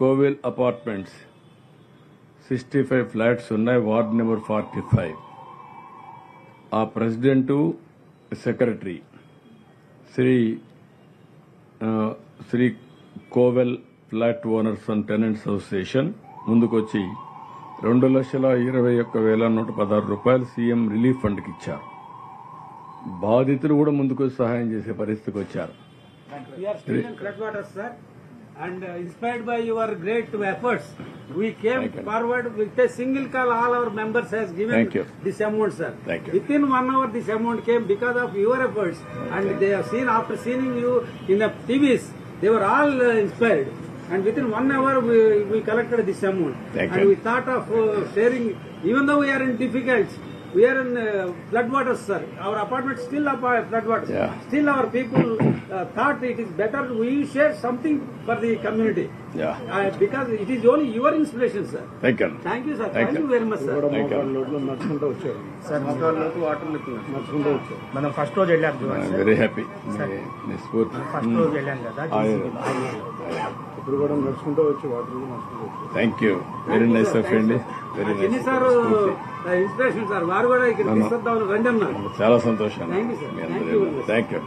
Kovil apartments. Sixty five flats ఉన్నాయి ward number forty five. ఆ president secretary Shri Shri Kovel flat owners and tenants association ముందుకొచ్చి రెండు లక్షల ఇరవై ఒక్క వేల నూట పదహారు రూపాయలు సీఎం రిలీఫ్ ఫండ్కి ఇచ్చారు. బాధితులు కూడా ముందుకు సహాయం చేసే పరిస్థితికి వచ్చారు. And uh, inspired by your great efforts, we came forward with a single call. All our members has given Thank you. this amount, sir. Thank you. Within one hour, this amount came because of your efforts. And they have seen after seeing you in the TVs, they were all uh, inspired. And within one hour, we, we collected this amount. Thank and you. we thought of uh, sharing, even though we are in difficulties. We are in uh, floodwaters, sir. Our apartment still up uh, floodwaters. Yeah. Still, our people uh, thought it is better we share something for the community. Yeah Uh, because it is only your inspiration, sir. Thank you Thank you, sir. Thank Thank, you. you very much, sir. నడుచుకుంటూ వచ్చారు మనం first రోజు వెళ్ళాం very happy first రోజు వెళ్ళాం కదా ఇప్పుడు కూడా నడుచుకుంటూ వచ్చి water thank you very nice అండి very nice sir inspiration sir వారు కూడా ఇక్కడ రండి అన్నారు. చాలా సంతోషం. Thank you